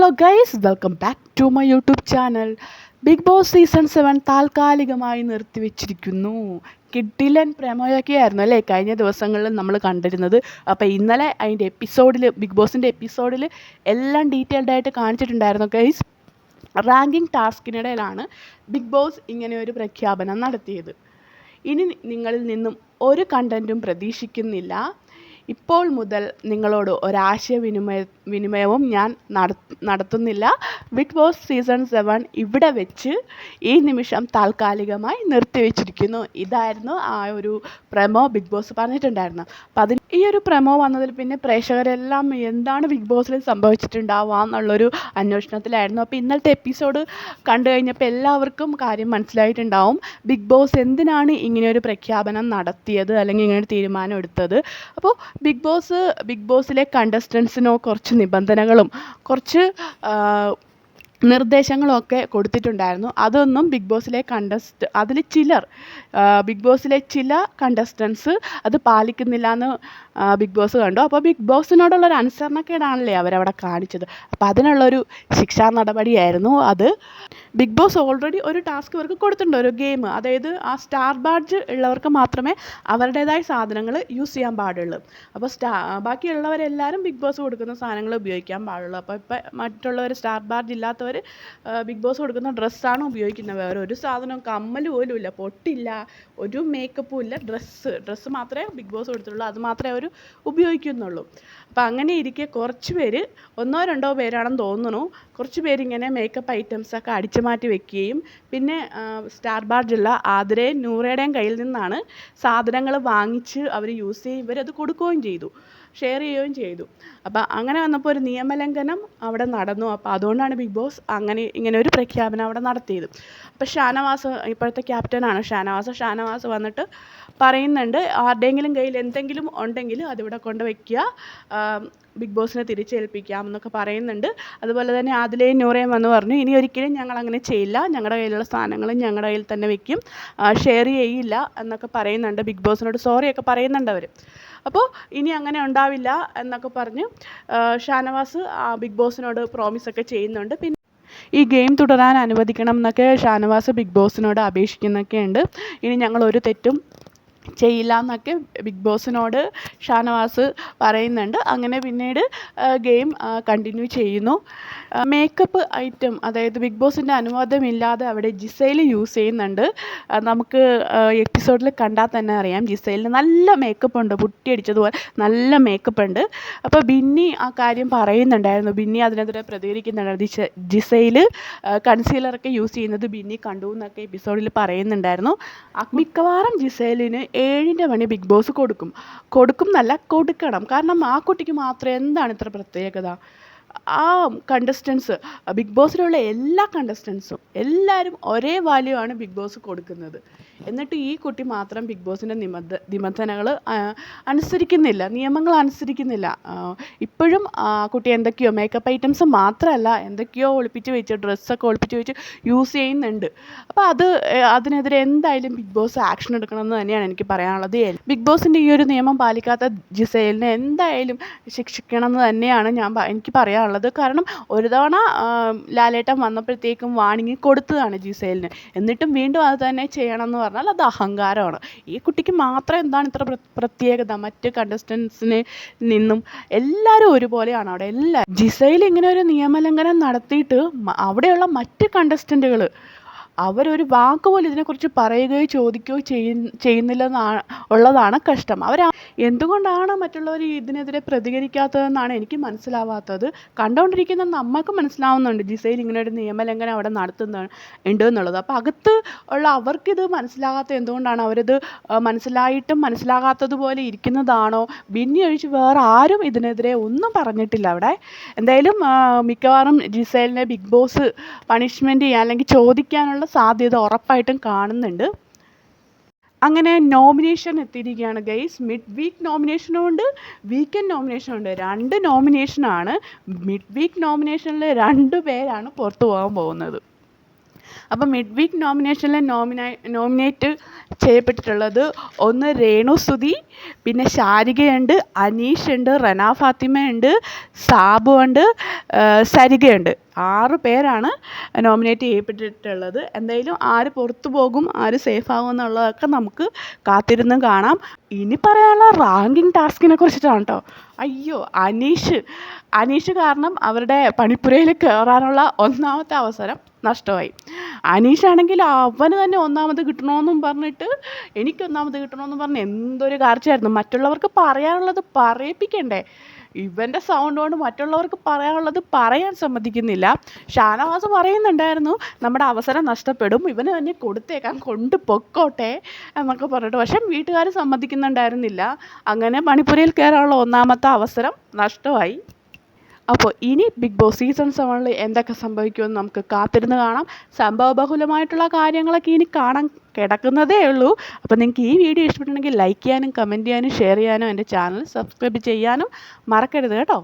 Hello guys welcome back to my YouTube channel Bigg Boss season seven താൽക്കാലികമായി നിർത്തിവെച്ചിരിക്കുന്നു. കിഡിലൻ പ്രമോയൊക്കെ ആയിരുന്നു അല്ലേ? കഴിഞ്ഞ ദിവസങ്ങളിൽ നമ്മൾ കണ്ടിരുന്നത്. അപ്പോൾ ഇന്നലെ അതിന്റെ എപ്പിസോഡിൽ ബിഗ് ബോസിന്റെ എപ്പിസോഡിൽ എല്ലാം ഡീറ്റെയിൽഡ് ആയിട്ട് കാണിച്ചിട്ടുണ്ടായിരുന്നു ഗൈസ് റാങ്കിങ് ടാസ്കിനിടയിലാണ് ബിഗ് ബോസ് ഇങ്ങനെ ഒരു പ്രഖ്യാപനം നടത്തിയത്. ഇനി നിങ്ങളിൽ നിന്നും ഒരു കണ്ടന്റും പ്രതീക്ഷിക്കുന്നില്ല. ഇപ്പോൾ മുതൽ നിങ്ങളോട് ഒരാശയവിനിമയ വിനിമയവും ഞാൻ നട നടത്തുന്നില്ല. ബിഗ് ബോസ് സീസൺ സെവൻ ഇവിടെ വെച്ച് ഈ നിമിഷം താൽക്കാലികമായി നിർത്തിവെച്ചിരിക്കുന്നു. ഇതായിരുന്നു ആ ഒരു പ്രമോ ബിഗ് ബോസ് പറഞ്ഞിട്ടുണ്ടായിരുന്നു അപ്പം അതിന് ഈ ഒരു പ്രമോ വന്നതിൽ പിന്നെ പ്രേക്ഷകരെല്ലാം എന്താണ് ബിഗ് ബോസിൽ സംഭവിച്ചിട്ടുണ്ടാവുക എന്നുള്ളൊരു അന്വേഷണത്തിലായിരുന്നു. അപ്പോൾ ഇന്നലത്തെ എപ്പിസോഡ് കണ്ടു കഴിഞ്ഞപ്പോൾ എല്ലാവർക്കും കാര്യം മനസ്സിലായിട്ടുണ്ടാവും. ബിഗ് ബോസ് എന്തിനാണ് ഇങ്ങനെയൊരു പ്രഖ്യാപനം നടത്തിയത് അല്ലെങ്കിൽ ഇങ്ങനെ ഒരു തീരുമാനം എടുത്തത്? അപ്പോൾ ബിഗ് ബോസ് ബിഗ് ബോസിലെ കണ്ടസ്റ്റൻസിനോ കുറച്ച് നിബന്ധനകളും കുറച്ച് നിർദ്ദേശങ്ങളൊക്കെ കൊടുത്തിട്ടുണ്ടായിരുന്നു. അതൊന്നും ബിഗ് ബോസിലെ കണ്ടസ്റ്റ് അതിൽ ചിലർ ബിഗ് ബോസിലെ ചില കണ്ടസ്റ്റൻസ് അത് പാലിക്കുന്നില്ല എന്ന് ബിഗ് ബോസ് കണ്ടു. അപ്പോൾ ബിഗ് ബോസിനോടുള്ളൊരു അനുസരണക്കേടാണല്ലേ അവരവിടെ കാണിച്ചത്. അപ്പോൾ അതിനുള്ളൊരു ശിക്ഷാ നടപടിയായിരുന്നു അത്. ബിഗ് ബോസ് ഓൾറെഡി ഒരു ടാസ്ക് ഇവർക്ക് കൊടുത്തിട്ടുണ്ട് ഒരു ഗെയിം അതായത് ആ സ്റ്റാർ ബാഡ്ജ് ഉള്ളവർക്ക് മാത്രമേ അവരുടേതായ സാധനങ്ങൾ യൂസ് ചെയ്യാൻ പാടുള്ളൂ. അപ്പോൾ സ്റ്റാ ബാക്കിയുള്ളവരെല്ലാവരും ബിഗ് ബോസ് കൊടുക്കുന്ന സാധനങ്ങൾ ഉപയോഗിക്കാൻ പാടുള്ളൂ. അപ്പോൾ ഇപ്പം മറ്റുള്ളവർ സ്റ്റാർ ബാഡ്ജ് ഇല്ലാത്തവർ ബിഗ് ബോസ് കൊടുക്കുന്ന ഡ്രസ്സാണ് ഉപയോഗിക്കുന്നത്. വേറെ ഒരു സാധനവും കമ്മൽ പോലും ഇല്ല പൊട്ടില്ല ഒരു മേക്കപ്പും ഇല്ല. ഡ്രസ്സ് ഡ്രസ്സ് മാത്രമേ ബിഗ് ബോസ് കൊടുത്തിട്ടുള്ളൂ അത് മാത്രമേ അവർ ഉപയോഗിക്കുന്നുള്ളൂ. അപ്പോൾ അങ്ങനെ ഇരിക്കെ കുറച്ച് പേര് ഒന്നോ രണ്ടോ പേരാണെന്ന് തോന്നുന്നു. കുറച്ച് പേരിങ്ങനെ മേക്കപ്പ് ഐറ്റംസൊക്കെ അടിച്ചു മാറ്റി വെക്കുകയും പിന്നെ സ്റ്റാർ ബാർജുള്ള ആതിരയും നൂറയുടെയും കയ്യിൽ നിന്നാണ് സാധനങ്ങൾ വാങ്ങിച്ച് അവർ യൂസ് ചെയ്യും ഇവരത് കൊടുക്കുകയും ചെയ്തു. ഷെയർ ചെയ്യുകയും ചെയ്തു. അപ്പോൾ അങ്ങനെ വന്നപ്പോൾ ഒരു നിയമലംഘനം അവിടെ നടന്നു. അപ്പോൾ അതുകൊണ്ടാണ് ബിഗ് ബോസ് അങ്ങനെ ഇങ്ങനെ ഒരു പ്രഖ്യാപനം അവിടെ നടത്തിയത്. അപ്പോൾ ഷാനവാസ് ഇപ്പോഴത്തെ ക്യാപ്റ്റനാണ് ഷാനവാസ്. ഷാനവാസ് വന്നിട്ട് പറയുന്നുണ്ട് ആരുടെയെങ്കിലും കയ്യിൽ എന്തെങ്കിലും ഉണ്ടെങ്കിൽ അതിവിടെ കൊണ്ട് വയ്ക്കുക ബിഗ് ബോസിനെ തിരിച്ചേൽപ്പിക്കാം എന്നൊക്കെ പറയുന്നുണ്ട്. അതുപോലെ തന്നെ ആദിലയും നൂറയും വന്ന് പറഞ്ഞു ഇനി ഒരിക്കലും ഞങ്ങൾ അങ്ങനെ ചെയ്യില്ല. ഞങ്ങളുടെ കയ്യിലുള്ള സാധനങ്ങൾ ഞങ്ങളുടെ കയ്യിൽ തന്നെ വെക്കും. ഷെയർ ചെയ്യില്ല എന്നൊക്കെ പറയുന്നുണ്ട് ബിഗ് ബോസിനോട്. സോറിയൊക്കെ പറയുന്നുണ്ട് അവർ അപ്പോൾ ഇനി അങ്ങനെ ഉണ്ടാവില്ല എന്നൊക്കെ പറഞ്ഞ് ഷാനവാസ് ബിഗ് ബോസിനോട് പ്രോമിസൊക്കെ ചെയ്യുന്നുണ്ട്. പിന്നെ ഈ ഗെയിം തുടരാൻ അനുവദിക്കണം എന്നൊക്കെ ഷാനവാസ് ബിഗ് ബോസിനോട് അപേക്ഷിക്കുന്നൊക്കെ ഉണ്ട് ഇനി ഞങ്ങൾ ഒരു തെറ്റും ചെയ്യില്ല എന്നൊക്കെ ബിഗ് ബോസിനോട് ഷാനവാസ് പറയുന്നുണ്ട്. അങ്ങനെ പിന്നീട് ഗെയിം കണ്ടിന്യൂ ചെയ്യുന്നു. മേക്കപ്പ് ഐറ്റം അതായത് ബിഗ് ബോസിന്റെ അനുവാദമില്ലാതെ അവിടെ ജിസൈൽ യൂസ് ചെയ്യുന്നുണ്ട്. നമുക്ക് എപ്പിസോഡിൽ കണ്ടാൽ തന്നെ അറിയാം ജിസൈലിന് നല്ല മേക്കപ്പ് ഉണ്ട് പുട്ടിയടിച്ചതുപോലെ നല്ല മേക്കപ്പ് ഉണ്ട് അപ്പോൾ ബിന്നി ആ കാര്യം പറയുന്നുണ്ടായിരുന്നു. ബിന്നി അതിനെതിരെ പ്രതികരിക്കുന്നുണ്ടായിരുന്നു ജിസ ജിസൈൽ കൺസീലറൊക്കെ യൂസ് ചെയ്യുന്നത് ബിന്നി കണ്ടു എന്നൊക്കെ എപ്പിസോഡിൽ പറയുന്നുണ്ടായിരുന്നു. മിക്കവാറും ജിസൈലിന് ഏഴിന്റെ മണി ബിഗ് ബോസ് കൊടുക്കും. കൊടുക്കും എന്നല്ല കൊടുക്കണം. കാരണം ആ കുട്ടിക്ക് മാത്രം എന്താണ് ഇത്ര പ്രത്യേകത? ആ കണ്ടസ്റ്റൻസ് ബിഗ് ബോസിലുള്ള എല്ലാ കണ്ടസ്റ്റൻസും എല്ലാവരും ഒരേ വാല്യൂ ആണ് ബിഗ് ബോസ് കൊടുക്കുന്നത്. എന്നിട്ട് ഈ കുട്ടി മാത്രം ബിഗ് ബോസിന്റെ നിബന്ധ നിബന്ധനകൾ അനുസരിക്കുന്നില്ല. നിയമങ്ങൾ അനുസരിക്കുന്നില്ല. ഇപ്പോഴും ആ കുട്ടി എന്തൊക്കെയോ മേക്കപ്പ് ഐറ്റംസ് മാത്രമല്ല എന്തൊക്കെയോ ഒളിപ്പിച്ച് വെച്ച് ഡ്രസ്സൊക്കെ ഒളിപ്പിച്ച് വെച്ച് യൂസ് ചെയ്യുന്നുണ്ട്. അപ്പോൾ അത് അതിനെതിരെ എന്തായാലും ബിഗ് ബോസ് ആക്ഷൻ എടുക്കണമെന്ന് തന്നെയാണ് എനിക്ക് പറയാനുള്ളത്. ബിഗ് ബോസിന്റെ ഈ ഒരു നിയമം പാലിക്കാത്ത ജിസേലിനെ എന്തായാലും ശിക്ഷിക്കണം എന്ന് തന്നെയാണ് ഞാൻ എനിക്ക് പറയാനുള്ളത്. കാരണം ഒരു തവണ ലാലേട്ടൻ വന്നപ്പോഴത്തേക്കും വാണിങ്ങി കൊടുത്തതാണ് ജിസേലിന്. എന്നിട്ടും വീണ്ടും അത് തന്നെ ചെയ്യണം എന്ന് പറഞ്ഞാൽ അത് അഹങ്കാരമാണ്. ഈ കുട്ടിക്ക് മാത്രം എന്താണ് ഇത്ര പ്രത്യേകത? മറ്റ് കണ്ടസ്റ്റൻസിന് നിന്നും എല്ലാവരും ഒരുപോലെയാണ് അവിടെ എല്ലാ ജിസയിൽ ഇങ്ങനെ ഒരു നിയമലംഘനം നടത്തിയിട്ട് അവിടെയുള്ള മറ്റ് കണ്ടസ്റ്റന്റുകൾ അവരൊരു വാക്ക് പോലും ഇതിനെക്കുറിച്ച് പറയുകയോ ചോദിക്കുകയോ ചെയ്യു ചെയ്യുന്നില്ലെന്നാണ് ഉള്ളതാണ് കഷ്ടം. അവർ എന്തുകൊണ്ടാണ് മറ്റുള്ളവർ ഇതിനെതിരെ പ്രതികരിക്കാത്തതെന്നാണ് എനിക്ക് മനസ്സിലാവാത്തത്. കണ്ടുകൊണ്ടിരിക്കുന്ന നമ്മൾക്ക് മനസ്സിലാവുന്നുണ്ട് ജിസയിൽ ഇങ്ങനെ ഒരു നിയമലംഘനം അവിടെ നടത്തുന്ന ഉണ്ട് എന്നുള്ളത് അപ്പോൾ അകത്ത് ഉള്ള അവർക്കിത് മനസ്സിലാകാത്ത എന്തുകൊണ്ടാണ് അവരത് മനസ്സിലായിട്ടും മനസ്സിലാകാത്തതുപോലെ ഇരിക്കുന്നതാണോ? ബിന്നി ഒഴിച്ച് വേറെ ആരും ഇതിനെതിരെ ഒന്നും പറഞ്ഞിട്ടില്ല അവിടെ. എന്തായാലും മിക്കവാറും ജിസൈലിനെ ബിഗ് ബോസ് പണിഷ്മെന്റ് ചെയ്യാൻ അല്ലെങ്കിൽ ചോദിക്കാനുള്ള സാധ്യത ഉറപ്പായിട്ടും കാണുന്നുണ്ട്. അങ്ങനെ നോമിനേഷൻ എത്തിയിരിക്കുകയാണ് ഗൈസ് മിഡ് വീക്ക് നോമിനേഷനും ഉണ്ട് വീക്കെൻഡ് നോമിനേഷനും ഉണ്ട്. രണ്ട് നോമിനേഷനാണ് മിഡ് വീക്ക് നോമിനേഷനിൽ രണ്ട് പേരാണ് പുറത്തു പോകാൻ പോകുന്നത്. അപ്പം മിഡ് വീക്ക് നോമിനേഷനിൽ നോമിനേ നോമിനേറ്റ് ചെയ്യപ്പെട്ടിട്ടുള്ളത് ഒന്ന് രേണു സുധി പിന്നെ ശാരികയുണ്ട് അനീഷുണ്ട് റന ഫാത്തിമയുണ്ട് സാബു ഉണ്ട് സരികയുണ്ട്. ആറ് പേരാണ് നോമിനേറ്റ് ചെയ്യപ്പെട്ടിട്ടുള്ളത്. എന്തായാലും ആര് പുറത്തു പോകും ആര് സേഫ് ആകും എന്നുള്ളതൊക്കെ നമുക്ക് കാത്തിരുന്ന് കാണാം. ഇനി പറയാനുള്ള റാങ്കിങ് ടാസ്കിനെ കുറിച്ചിട്ടാണ് കേട്ടോ അയ്യോ അനീഷ്. അനീഷ് കാരണം അവരുടെ പണിപ്പുരയിൽ കയറാനുള്ള ഒന്നാമത്തെ അവസരം നഷ്ടമായി. അനീഷാണെങ്കിൽ അവന് തന്നെ ഒന്നാമത് കിട്ടണമെന്നും പറഞ്ഞിട്ട് എനിക്ക് ഒന്നാമത് കിട്ടണമെന്നും പറഞ്ഞ് എന്തൊരു കാർച്ചയായിരുന്നു മറ്റുള്ളവർക്ക് പറയാനുള്ളത് പറയിപ്പിക്കണ്ടേ? ഇവന്റെ സൗണ്ട് കൊണ്ട് മറ്റുള്ളവർക്ക് പറയാനുള്ളത് പറയാൻ സമ്മതിക്കുന്നില്ല. ഷാനവാസ് പറയുന്നുണ്ടായിരുന്നു നമ്മുടെ അവസരം നഷ്ടപ്പെടും ഇവന് തന്നെ കൊടുത്തേക്കാം കൊണ്ട് പൊക്കോട്ടെ എന്നൊക്കെ പറഞ്ഞിട്ട്. പക്ഷെ വീട്ടുകാർ സമ്മതിക്കുന്നുണ്ടായിരുന്നില്ല. അങ്ങനെ മണിപ്പുരയിൽ കയറാനുള്ള ഒന്നാമത്തെ അവസരം നഷ്ടമായി. അപ്പോൾ ഇനി ബിഗ് ബോസ് സീസൺ സെവനിൽ എന്തൊക്കെ സംഭവിക്കുമെന്ന് നമുക്ക് കാത്തിരുന്ന് കാണാം. സംഭവബഹുലമായിട്ടുള്ള കാര്യങ്ങളൊക്കെ ഇനി കാണാൻ കിടക്കുന്നതേ ഉള്ളൂ. അപ്പോൾ നിങ്ങൾക്ക് ഈ വീഡിയോ ഇഷ്ടപ്പെട്ടുണ്ടെങ്കിൽ ലൈക്ക് ചെയ്യാനും കമന്റ് ചെയ്യാനും ഷെയർ ചെയ്യാനും എന്റെ ചാനൽ സബ്സ്ക്രൈബ് ചെയ്യാനും മറക്കരുത് കേട്ടോ.